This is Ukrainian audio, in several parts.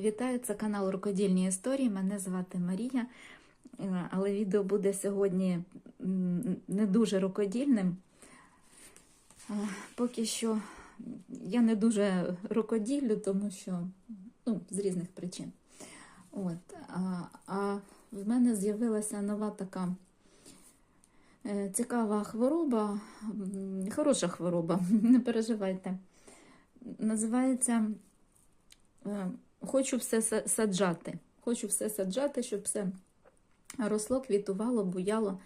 Вітаю, це канал Рукодільні історії. Мене звати Марія, Е, але відео буде сьогодні не дуже рукодільним. Е, Поки що я не дуже рукоділлю, тому що ну, з різних причин. От. А, а в мене з'явилася нова така е, цікава хвороба, хороша хвороба, не переживайте. Називається Хочу все саджати. Хочу все саджати, щоб все росло, квітувало, буяло.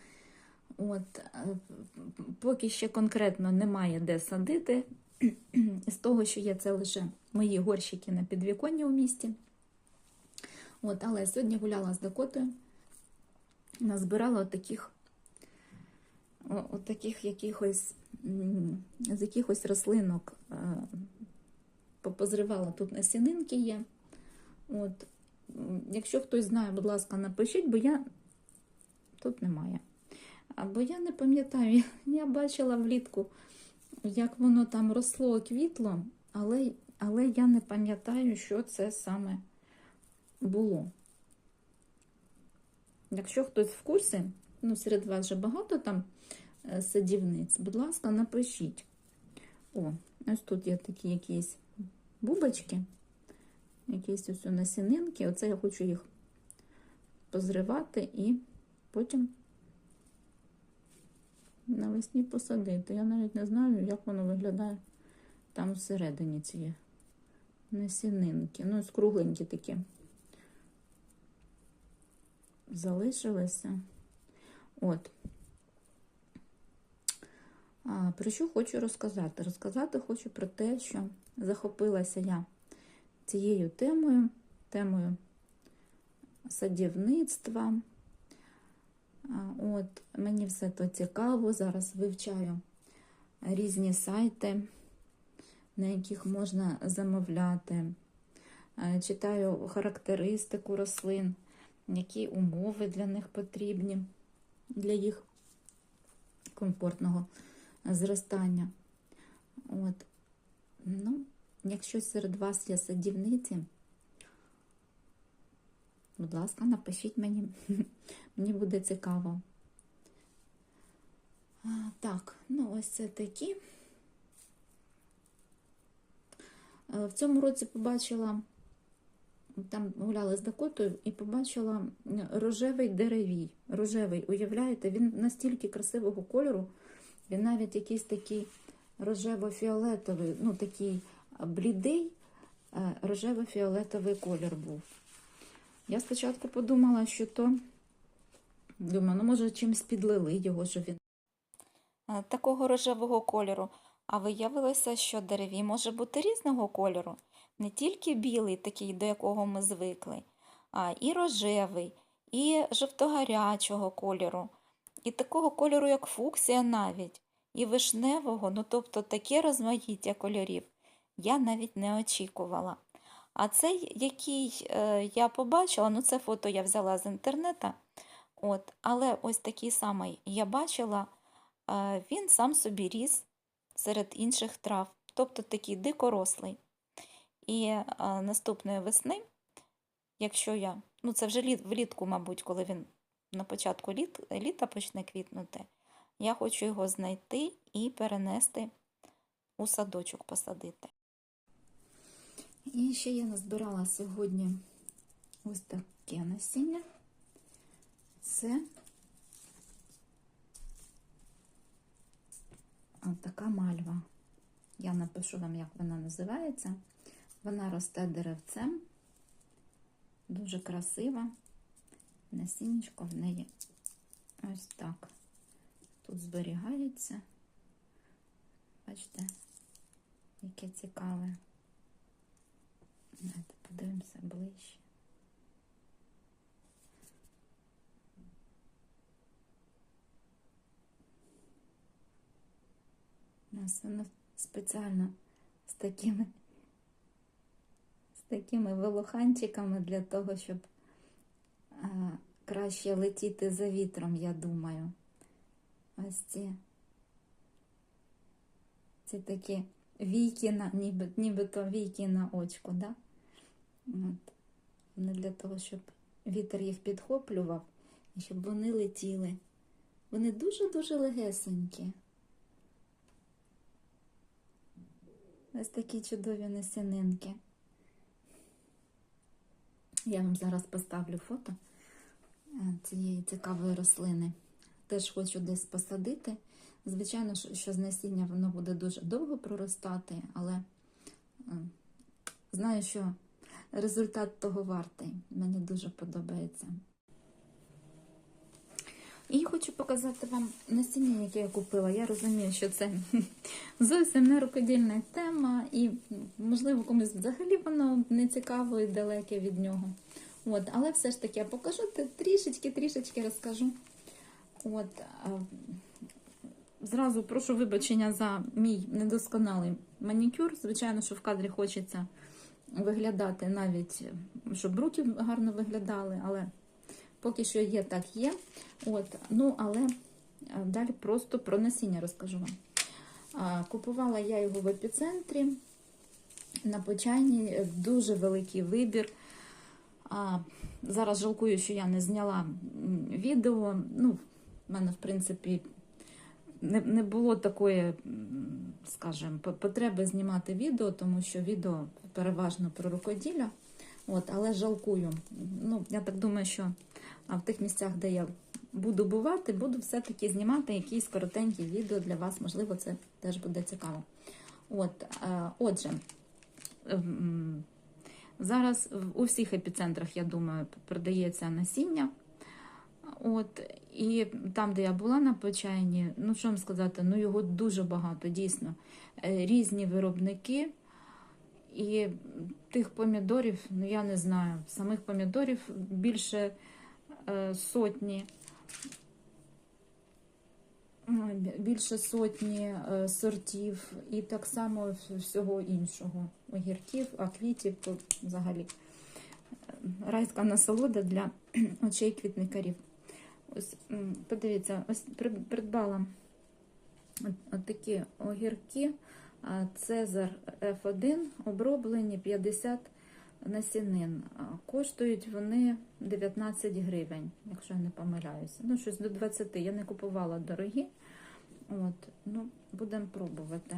От, е, поки ще конкретно немає де садити. З того, що є, це лише мої горщики на підвіконні у місті. От, але сьогодні гуляла з Дакотою, назбирала таких, от якихось, з якихось рослинок е, попозривала. Тут насінинки є. От, якщо хтось знає, будь ласка, напишіть, бо я тут немає. Або я не пам'ятаю, я бачила влітку, як воно там росло, квітло, але, але я не пам'ятаю, що це саме було. Якщо хтось в курсі, ну, серед вас же багато там е, садівниць, будь ласка, напишіть. О, ось тут є такі якісь бубочки, якісь ось насінинки. Оце я хочу їх позривати і потім навесні посадити. Я навіть не знаю, як воно виглядає там всередині цієї насінинки. Ну, ось кругленькі такі. Залишилися. От. А, про що хочу розказати? Розказати хочу про те, що захопилася я цією темою, темою садівництва. От, мені все то цікаво. Зараз вивчаю різні сайти, на яких можна замовляти. Читаю характеристику рослин, які умови для них потрібні, для їх комфортного зростання. От. Ну, якщо серед вас є садівниці, будь ласка, напишіть мені, мені буде цікаво. Так, ну ось це такі. Е, В цьому році побачила, там гуляла з Дакотою і побачила рожевий деревій. Рожевий, уявляєте, він настільки красивого кольору, він навіть якийсь такий рожево-фіолетовий, ну такий блідий е, рожево-фіолетовий колір був. Я спочатку подумала, що то, думаю, ну може чимось підлили його, що він е, такого рожевого кольору. А виявилося, що деревій може бути різного кольору, не тільки білий, такий, до якого ми звикли, а і рожевий, і жовтогарячого кольору, і такого кольору, як фуксія навіть, і вишневого, ну тобто таке розмаїття кольорів я навіть не очікувала. А цей, який е, я побачила, ну це фото я взяла з інтернету, от, але ось такий самий я бачила, е, він сам собі ріс серед інших трав, тобто такий дикорослий. І е, наступної весни, якщо я, ну це вже літ, влітку, мабуть, коли він на початку літ, літа почне квітнути, я хочу його знайти і перенести у садочок посадити. І ще я назбирала сьогодні ось таке насіння. Це така мальва. Я напишу вам, як вона називається. Вона росте деревцем, дуже красива. Насіннячко в неї ось так. Тут зберігається. Бачите, яке цікаве. Давайте подивимося ближче. У нас воно спеціально з такими з такими волоханчиками для того, щоб а, краще летіти за вітром, я думаю. Ось ці, ці такі війки на, ніби, нібито війки на очку, да? От. Вони для того, щоб вітер їх підхоплював і щоб вони летіли. Вони дуже-дуже легесенькі. Ось такі чудові насінинки. Я вам зараз поставлю фото е, цієї цікавої рослини. Теж хочу десь посадити. Звичайно, що що з насіння воно буде дуже довго проростати, але е, знаю, що результат того вартий. Мені дуже подобається. І хочу показати вам насіння, яке я купила. Я розумію, що це зовсім не рукодільна тема, і, можливо, комусь взагалі воно не цікаво і далеке від нього. От, але все ж таки я покажу трішечки-трішечки розкажу. От, зразу прошу вибачення за мій недосконалий манікюр. Звичайно, що в кадрі хочеться виглядати навіть, щоб руки гарно виглядали, але поки що є, так є. От, ну, але далі просто про насіння розкажу вам. Купувала я його в епіцентрі на почайні, дуже великий вибір. А, Зараз жалкую, що я не зняла відео. Ну, в мене, в принципі, не, не було такої, скажімо, потреби знімати відео, тому що відео переважно про рукоділля. От, але жалкую. Ну, я так думаю, що в тих місцях, де я буду бувати, буду все-таки знімати якісь коротенькі відео для вас. Можливо, це теж буде цікаво. От, е, отже, ем, зараз у всіх епіцентрах, я думаю, продається насіння. От, і там, де я була на почайні, ну що вам сказати, ну його дуже багато, дійсно. Е, Різні виробники. І тих помідорів, ну я не знаю, самих помідорів більше е, сотні. Більше сотні е, сортів і так само всього іншого. Огірків, аквітів, взагалі е, райська насолода для очей квітникарів. Ось подивіться, ось придбала от, от такі огірки. Цезар F1 оброблені 50 насінин. Коштують вони 19 гривень, якщо я не помиляюся. Ну, щось до 20. Я не купувала дорогі. От, ну, будемо пробувати.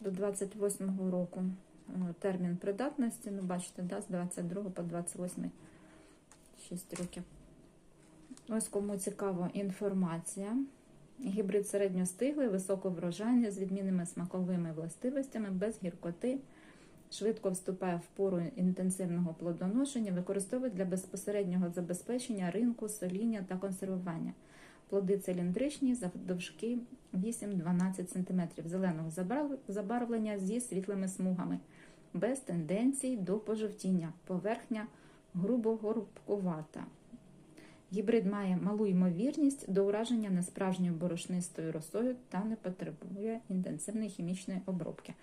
До 28-го року е, термін придатності. Ну, бачите, да, з 22 по 28 6 років. Ось кому цікава інформація. Гібрид середньостиглий, високоврожайний, з відмінними смаковими властивостями, без гіркоти, швидко вступає в пору інтенсивного плодоношення, використовують для безпосереднього забезпечення ринку, соління та консервування. Плоди циліндричні, завдовжки 8-12 см, зеленого забарвлення зі світлими смугами, без тенденцій до пожовтіння, поверхня грубо горбкувата. Гібрид має малу ймовірність до ураження несправжньою борошнистою росою та не потребує інтенсивної хімічної обробки.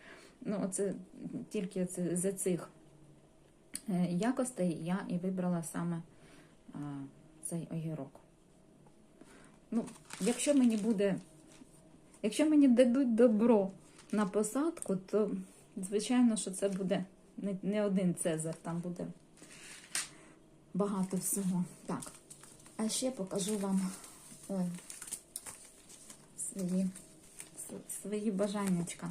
Ну, оце тільки це, за цих е, якостей я і вибрала саме а, цей огірок. Ну, якщо мені буде, якщо мені дадуть добро на посадку, то звичайно, що це буде не, не один цезар, там буде багато всього. Так. А ще покажу вам ой, свої, с- свої бажаннячка.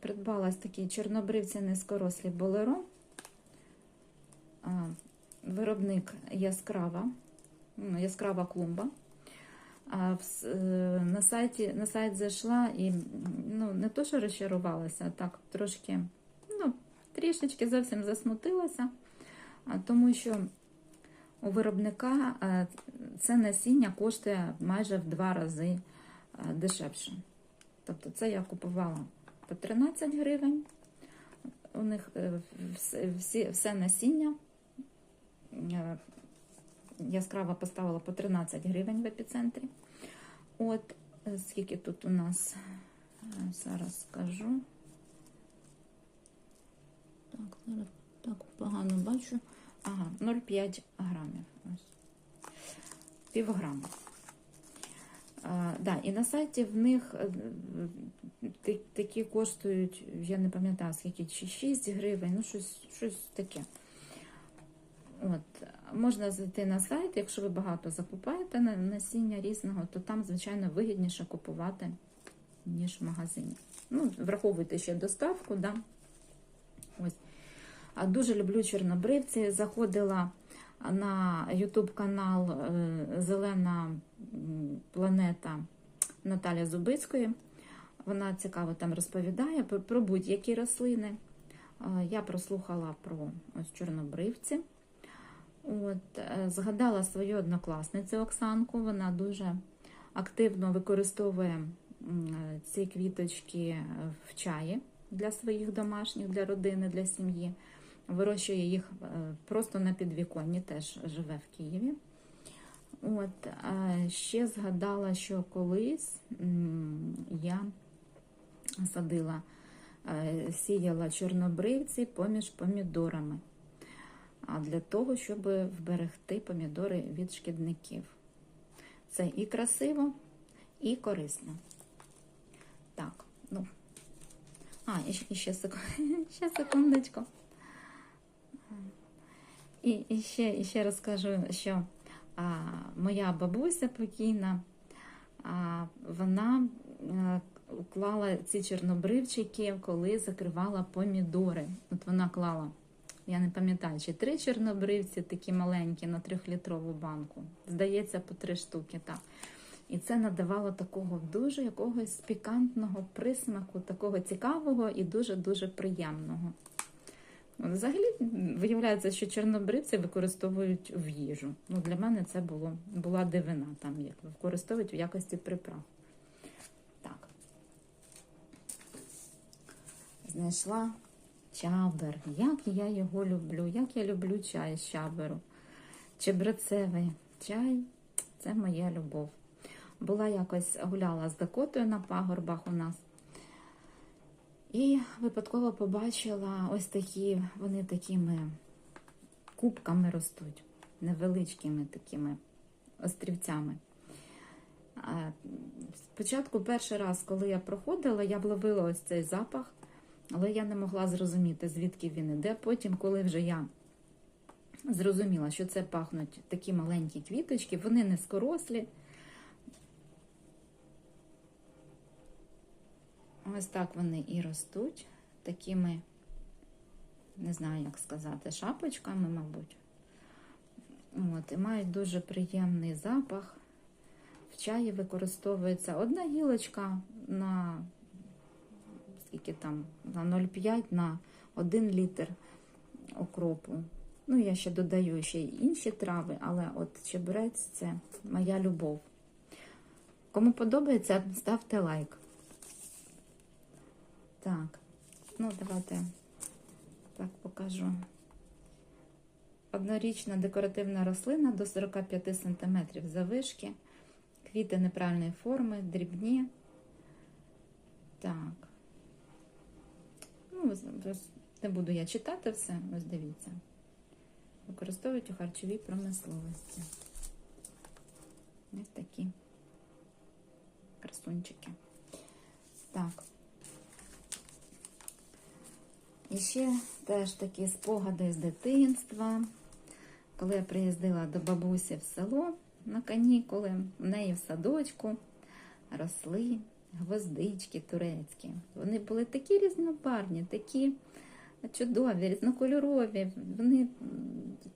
Придбала такі чорнобривці низькорослі болеро. Виробник яскрава, ну, яскрава клумба. А е, на, сайті, на сайт зайшла і ну, не то, що розчарувалася, а так трошки, ну, трішечки зовсім засмутилася, тому що у виробника е, це насіння коштує майже в два рази е, дешевше. Тобто це я купувала по 13 гривень. У них е, всі, все насіння. Яскраво поставила по 13 гривень в епіцентрі. От скільки тут у нас, зараз скажу. Так, зараз так погано бачу. Ага, 0,5 грамів. Півграма. А, да, і на сайті в них е, такі коштують, я не пам'ятаю скільки, чи 6 гривень, ну щось, щось таке. От, можна зайти на сайт, якщо ви багато закупаєте на насіння різного, то там, звичайно, вигідніше купувати, ніж в магазині. Ну, враховуйте ще доставку, да. Ось. Дуже люблю чорнобривці. Заходила на YouTube канал е, Зелена планета Наталя Зубицької. Вона цікаво там розповідає про, будь-які рослини. Е, Я прослухала про ось чорнобривці. От, е, згадала свою однокласницю Оксанку. Вона дуже активно використовує ці квіточки в чаї для своїх домашніх, для родини, для сім'ї. Вирощує їх е, просто на підвіконні, теж живе в Києві. От, ще згадала, що колись я садила, е, сіяла чорнобривці поміж помідорами. Для того, щоб вберегти помідори від шкідників. Це і красиво, і корисно. Так, ну. А, і ще секундочку. І, і, ще, ще розкажу, що а, моя бабуся покійна, а, вона а, клала ці чорнобривчики, коли закривала помідори. От вона клала, я не пам'ятаю, чи три чорнобривці такі маленькі на трьохлітрову банку. Здається, по три штуки. так. І це надавало такого дуже якогось пікантного присмаку, такого цікавого і дуже-дуже приємного. Взагалі виявляється, що чорнобривці використовують в їжу. Ну, для мене це було, була дивина, там як використовують в якості приправ. Так. Знайшла чабер. Як я його люблю, як я люблю чай з чаберу. Чебрецевий чай це моя любов. Була якось гуляла з Дакотою на пагорбах у нас. І випадково побачила ось такі, вони такими кубками ростуть, невеличкими такими острівцями. Спочатку, перший раз, коли я проходила, я б ловила ось цей запах, але я не могла зрозуміти, звідки він іде. Потім, коли вже я зрозуміла, що це пахнуть такі маленькі квіточки, вони низькорослі. Ось так вони і ростуть, такими, не знаю, як сказати, шапочками, мабуть. От, і мають дуже приємний запах. В чаї використовується одна гілочка на скільки там, на 0,5 на 1 літр окропу. Ну, я ще додаю ще й інші трави, але от чебрець це моя любов. Кому подобається, ставте лайк. Так, ну давайте так покажу. Однорічна декоративна рослина до 45 см завишки, квіти неправильної форми, дрібні. Так. Ну, не буду я читати все, ось дивіться. Використовують у харчовій промисловості. Ось такі красунчики. Так. І ще теж такі спогади з дитинства. Коли я приїздила до бабусі в село на канікули, в неї в садочку росли гвоздички турецькі. Вони були такі різнобарвні, такі чудові, різнокольорові. Вони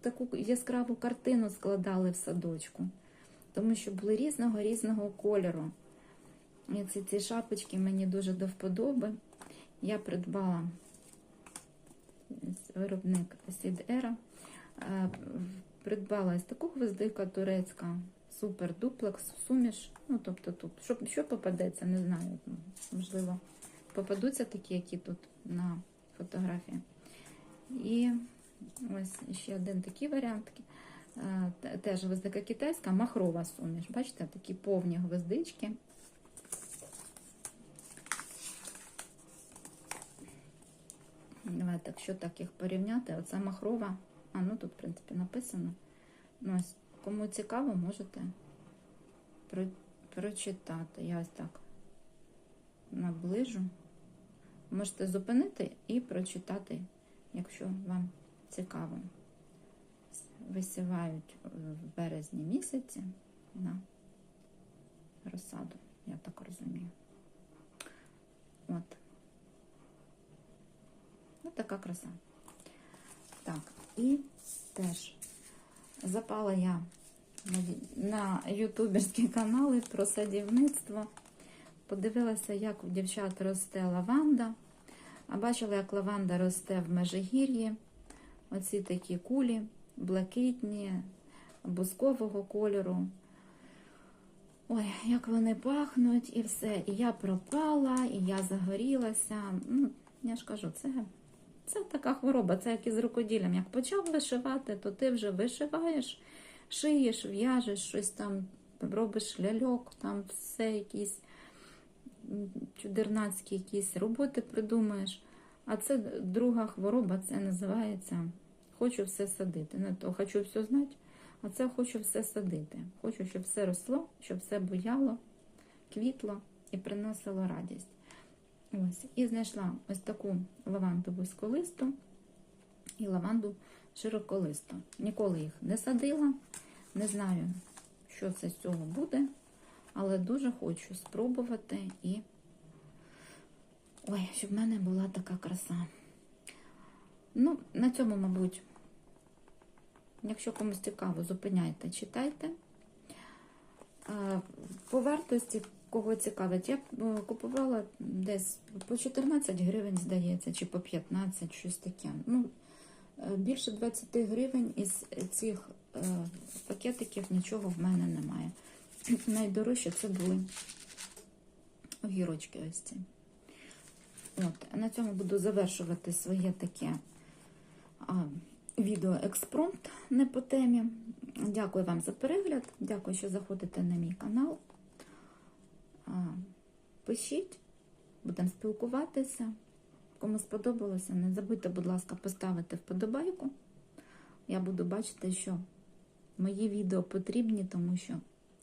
таку яскраву картину складали в садочку, тому що були різного різного кольору. І ці, ці шапочки мені дуже до вподоби. Я придбала виробник. Е, Придбала ось таку гвоздика турецька, супер дуплекс, суміш. Ну, тобто тут, що, що попадеться, не знаю. Можливо, попадуться такі, які тут на фотографії. І ось ще один такий варіант. Е, Теж гвоздика китайська, махрова суміш. Бачите, такі повні гвоздички. Давайте, якщо так їх порівняти, оце махрова. А, ну тут, в принципі, написано. Ну, ось, кому цікаво, можете про- прочитати. Я ось так наближу. Можете зупинити і прочитати, якщо вам цікаво. Висівають в березні місяці на розсаду, я так розумію. От. Така краса. Так, і теж запала я на ютуберські канали про садівництво. Подивилася, як у дівчат росте лаванда. А бачила, як лаванда росте в Межигір'ї. Оці такі кулі, блакитні, бускового кольору. Ой, як вони пахнуть і все. І я пропала, і я загорілася. Ну, я ж кажу, це, це така хвороба, це як із рукоділлям. Як почав вишивати, то ти вже вишиваєш, шиєш, в'яжеш щось там, робиш ляльок, там все якісь чудернацькі якісь роботи придумаєш. А це друга хвороба, це називається хочу все садити. Не то хочу все знати, а це хочу все садити. Хочу, щоб все росло, щоб все буяло, квітло і приносило радість. Ось. І знайшла ось таку лаванду вузьколисту і лаванду широколисту. Ніколи їх не садила, не знаю, що це з цього буде, але дуже хочу спробувати і ой, щоб в мене була така краса. Ну, на цьому, мабуть, якщо комусь цікаво, зупиняйте, читайте. По вартості, кого цікавить, я е, купувала десь по 14 гривень, здається, чи по 15, щось таке. Ну, е, більше 20 гривень із цих е, пакетиків нічого в мене немає. Найдорожче це були огірочки ось ці. От, на цьому буду завершувати своє таке а, відео експромт не по темі. Дякую вам за перегляд. Дякую, що заходите на мій канал. Пишіть, будемо спілкуватися. Кому сподобалося, не забудьте, будь ласка, поставити вподобайку. Я буду бачити, що мої відео потрібні, тому що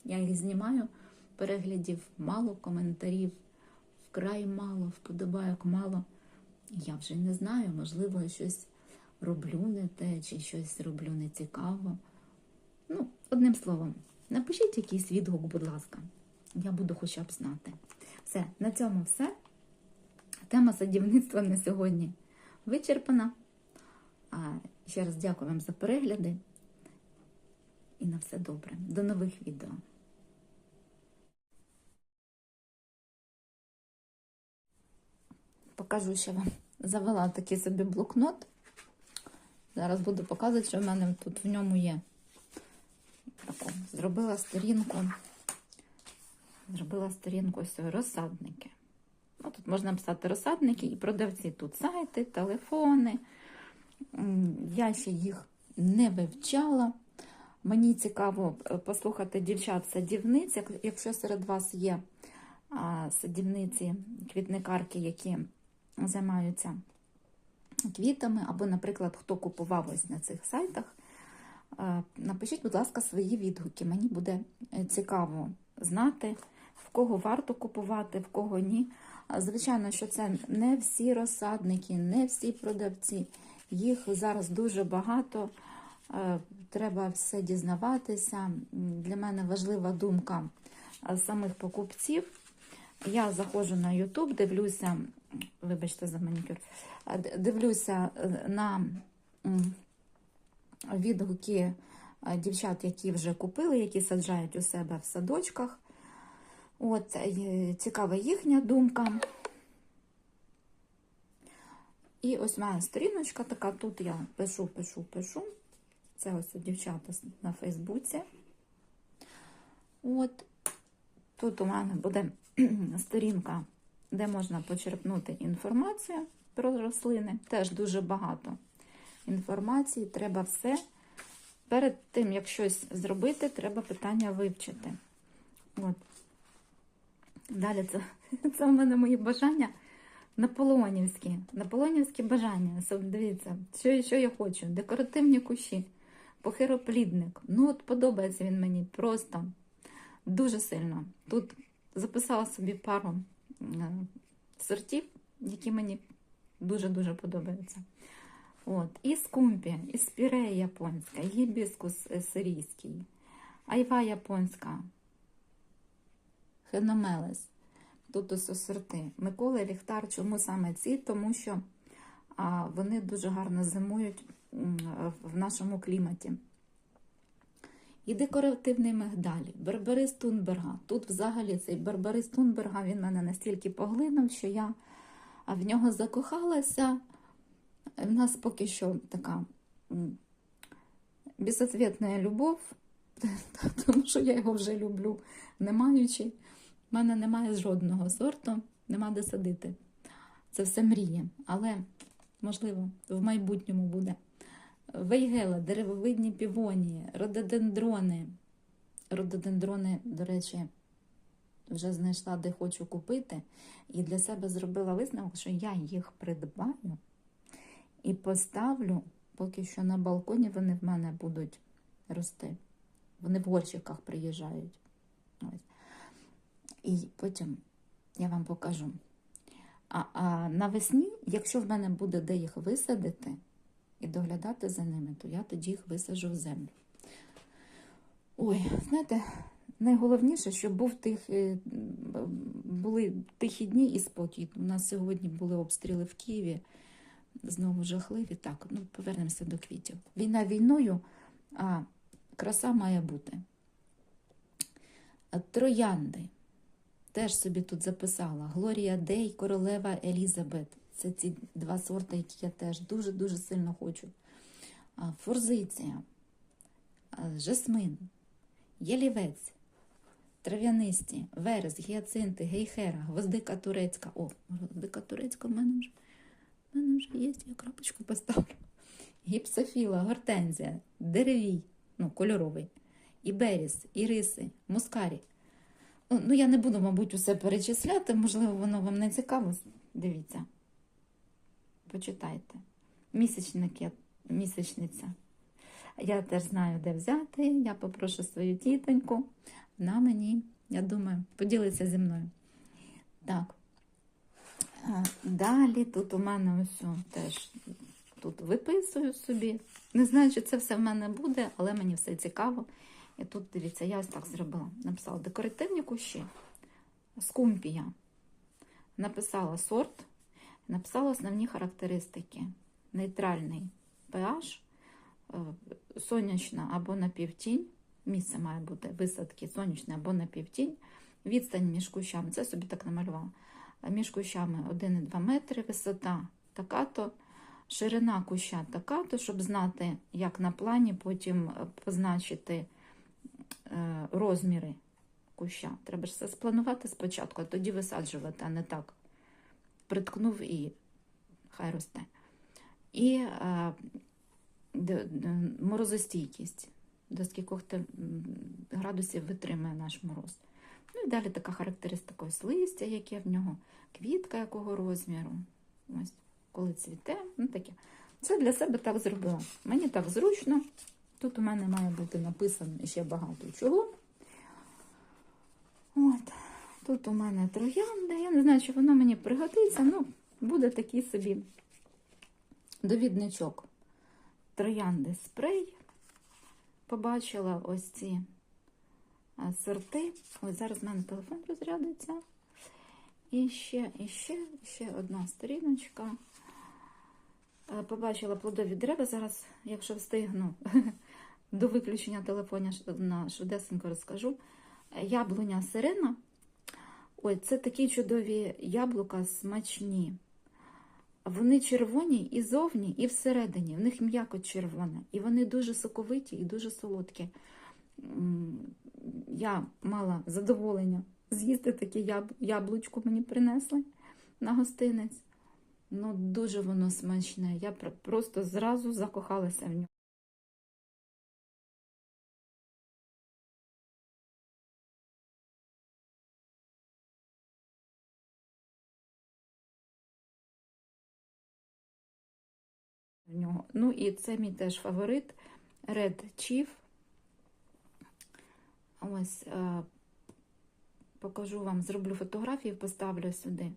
я їх знімаю, переглядів мало, коментарів вкрай мало, вподобайок мало. Я вже не знаю, можливо, я щось роблю не те, чи щось роблю не цікаво. Ну, одним словом, напишіть якийсь відгук, будь ласка. Я буду хоча б знати. Все, на цьому все. Тема садівництва на сьогодні вичерпана. А ще раз дякую вам за перегляди. І на все добре. До нових відео. Покажу ще вам. Завела такий собі блокнот. Зараз буду показувати, що в мене тут в ньому є. Зробила сторінку. Зробила сторінку ось розсадники. Ну, тут можна писати розсадники і продавці. Тут сайти, телефони. Я ще їх не вивчала. Мені цікаво е, послухати дівчат-садівниць. Якщо серед вас є садівниці, квітникарки, які займаються квітами, або, наприклад, хто купував ось на цих сайтах, е, напишіть, будь ласка, свої відгуки. Мені буде е, цікаво знати, в кого варто купувати, в кого ні. Звичайно, що це не всі розсадники, не всі продавці. Їх зараз дуже багато. Е, Треба все дізнаватися. Для мене важлива думка самих покупців. Я заходжу на YouTube, дивлюся, вибачте за манікюр, дивлюся е, на відгуки дівчат, які вже купили, які саджають у себе в садочках. От, е, цікава їхня думка. І ось моя сторіночка така, тут я пишу, пишу, пишу. Це ось у дівчата на Фейсбуці. От тут у мене буде сторінка, де можна почерпнути інформацію про рослини. Теж дуже багато інформації. Треба все. Перед тим, як щось зробити, треба питання вивчити. От. Далі це, це у мене мої бажання наполеонівські. Наполеонівські бажання. Дивіться, що, що я хочу. Декоративні кущі, похироплідник. Ну, от подобається він мені просто. Дуже сильно. Тут записала собі пару сортів, які мені дуже-дуже подобаються. От. І скумпі, і спірея японська, і гібіскус е, сирійський, айва японська, хеномелес. Тут ось сорти. Микола Ліхтар, чому саме ці? Тому що а, вони дуже гарно зимують в нашому кліматі. І декоративний мигдаль, Берберис Тунберга. Тут взагалі цей Берберис Тунберга він мене настільки поглинув, що я в нього закохалася. В нас поки що така безответна любов, тому що я його вже люблю, не маючи. В мене немає жодного сорту, нема де садити. Це все мріє, але можливо в майбутньому буде. Вейгела, деревовидні півонії, рододендрони. Рододендрони, до речі, вже знайшла, де хочу купити, і для себе зробила висновок, що я їх придбаю і поставлю, поки що на балконі вони в мене будуть рости. Вони в горщиках приїжджають. Ось. І потім я вам покажу. А, а навесні, якщо в мене буде де їх висадити і доглядати за ними, то я тоді їх висаджу в землю. Ой, знаєте, найголовніше, щоб був тих, е, були тихі дні і спокій. У нас сьогодні були обстріли в Києві, знову жахливі. Так, ну повернемося до квітів. Війна війною, а краса має бути. Троянди. Теж собі тут записала. Глорія Дей, королева Елізабет. Це ці два сорти, які я теж дуже-дуже сильно хочу. Форзиція, жасмин, ялівець, трав'янисті, верес, гіацинти, гейхера, гвоздика турецька. О, гвоздика турецька в мене вже, в мене вже є, я крапочку поставлю. Гіпсофіла, гортензія, деревій, ну, кольоровий, іберіс, іриси, мускарі. Ну, я не буду, мабуть, усе перечисляти, можливо, воно вам не цікаво. Дивіться. Почитайте. Місячники, місячниця. Я теж знаю, де взяти. Я попрошу свою тітоньку. Вона мені, я думаю, поділиться зі мною. Так. Далі тут у мене ось теж тут виписую собі. Не знаю, чи це все в мене буде, але мені все цікаво. І тут, дивіться, я ось так зробила. Написала декоративні кущі, скумпія. Написала сорт, написала основні характеристики. Нейтральний pH, е, сонячна або напівтінь. Місце має бути висадки сонячна або напівтінь. Відстань між кущами, це собі так намалювала. Між кущами 1,2 метри, висота така-то, ширина куща така-то, щоб знати, як на плані потім позначити розміри куща. Треба ж все спланувати спочатку, а тоді висаджувати, а не так. Приткнув і хай росте. І е, д- д- морозостійкість, до скількох градусів витримує наш мороз. Ну і далі така характеристика ось листя, яке в нього, квітка якого розміру. Ось, коли цвіте, ну таке. Це для себе так зробила. Мені так зручно. Тут у мене має бути написано ще багато чого. От. Тут у мене троянда. Я не знаю, чи воно мені пригодиться. Ну, буде такий собі довідничок. Троянди спрей. Побачила ось ці сорти. Ось зараз в мене телефон розрядиться. І ще, і ще, ще одна сторіночка. Побачила плодові дерева. Зараз, якщо встигну, до виключення телефону на швидесенько розкажу. Яблуня сирена. Ой, це такі чудові яблука смачні. Вони червоні і зовні, і всередині. В них м'яко червоне. І вони дуже соковиті і дуже солодкі. Я мала задоволення з'їсти таке яб- яблучко мені принесли на гостинець. Ну, дуже воно смачне. Я просто зразу закохалася в нього. Нього. Ну і це мій теж фаворит Red Chief. Ось е, покажу вам, зроблю фотографії, поставлю сюди.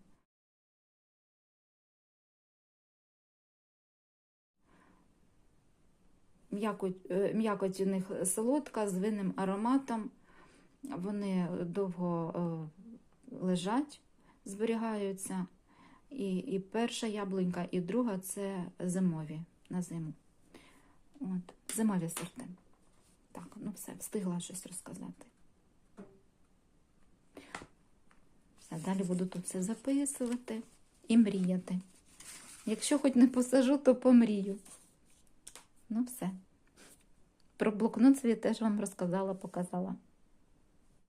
М'якоть, е, м'якоть у них солодка з винним ароматом. Вони довго е, лежать, зберігаються. І, і перша яблунька, і друга це зимові на зиму. От, зимові сорти. Так, ну все, встигла щось розказати. Все, далі буду тут все записувати і мріяти. Якщо хоч не посажу, то помрію. Ну, все. Про блокнот свій теж вам розказала, показала.